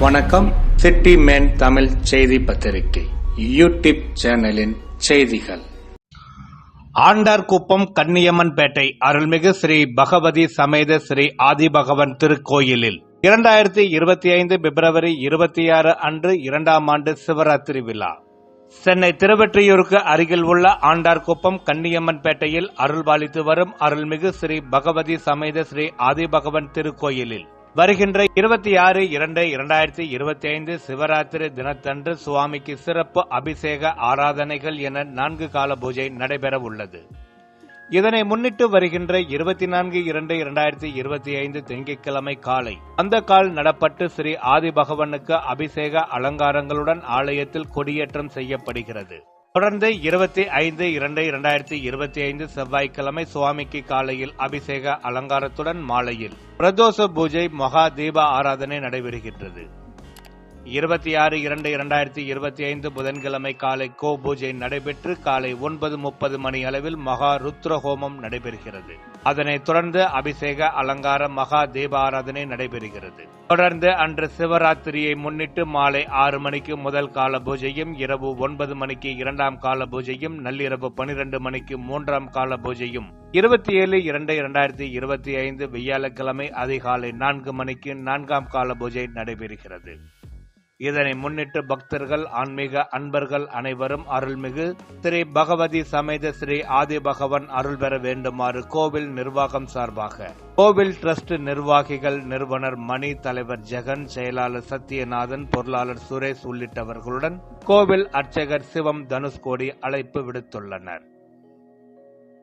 வணக்கம். City man Tamil செய்தி பத்திரிகை. யூடியூப் சேனலின் செய்திகள். ஆண்டார்குப்பம் கன்னியம்மன்பேட்டை அருள்மிகு ஸ்ரீ பகவதி சமேத ஸ்ரீ ஆதிபகவன் திருக்கோயிலில். இரண்டாயிரத்தி இருபத்தி ஐந்து பிப்ரவரி இருபத்தி ஆறு அன்று இரண்டாம் ஆண்டு சிவராத்திரி விழா. சென்னை திருவெற்றியூருக்கு அருகில் உள்ள ஆண்டார்குப்பம் கன்னியம்மன்பேட்டையில் அருள்பாலித்து வரும் அருள்மிகு ஸ்ரீ பகவதி சமேத ஸ்ரீ ஆதிபகவன் திருக்கோயிலில். வருகின்ற இருபத்தி ஆறு இரண்டு இரண்டாயிரத்தி இருபத்தி ஐந்து சிவராத்திரி தினத்தன்று சுவாமிக்கு சிறப்பு அபிஷேக ஆராதனைகள் என நான்கு கால பூஜை நடைபெற உள்ளது. இதனை முன்னிட்டு வருகின்ற இருபத்தி நான்கு இரண்டு இரண்டாயிரத்தி இருபத்தி ஐந்து திங்கட்கிழமை காலை அந்த கால் நடப்பட்டு ஸ்ரீ ஆதி பகவனுக்கு அபிஷேக அலங்காரங்களுடன் ஆலயத்தில் கொடியேற்றம் செய்யப்படுகிறது. தொடர்ந்து இருபத்தி ஐந்து இரண்டு இரண்டாயிரத்தி இருபத்தி ஐந்து செவ்வாய்க்கிழமை சுவாமிக்கு காலையில் அபிஷேக அலங்காரத்துடன் மாலையில் பிரதோஷ பூஜை மகா தீப ஆராதனை நடைபெறுகின்றது. இருபத்தி ஆறு இரண்டு இரண்டாயிரத்தி இருபத்தி ஐந்து புதன்கிழமை காலை கோ பூஜை நடைபெற்று காலை ஒன்பது முப்பது மணி அளவில் மகா ருத்ர ஹோமம் நடைபெறுகிறது. அதனைத் தொடர்ந்து அபிஷேக அலங்கார மகா தீபாராதனை நடைபெறுகிறது. தொடர்ந்து அன்று சிவராத்திரியை முன்னிட்டு மாலை ஆறு மணிக்கு முதல் கால பூஜையும் இரவு ஒன்பது மணிக்கு இரண்டாம் கால பூஜையும் நள்ளிரவு பனிரெண்டு மணிக்கு மூன்றாம் கால பூஜையும். இருபத்தி ஏழு இரண்டு இரண்டாயிரத்தி இருபத்தி ஐந்து வியாழக்கிழமை அதிகாலை நான்கு மணிக்கு நான்காம் கால பூஜை நடைபெறுகிறது. இதனை முன்னிட்டு பக்தர்கள் ஆன்மீக அன்பர்கள் அனைவரும் அருள்மிகு ஸ்ரீ பகவதி சமேத ஸ்ரீ ஆதி பகவன் அருள் பெற வேண்டுமாறு கோவில் நிர்வாகம் சார்பாக கோவில் டிரஸ்ட் நிர்வாகிகள் நிறுவனர் மணி தலைவர் ஜெகன் செயலாளர் சத்யநாதன் பொருளாளர் சுரேஷ் உள்ளிட்டவர்களுடன் கோவில் அர்ச்சகர் சிவம் தனுஷ்கோடி அழைப்பு விடுத்துள்ளனர்.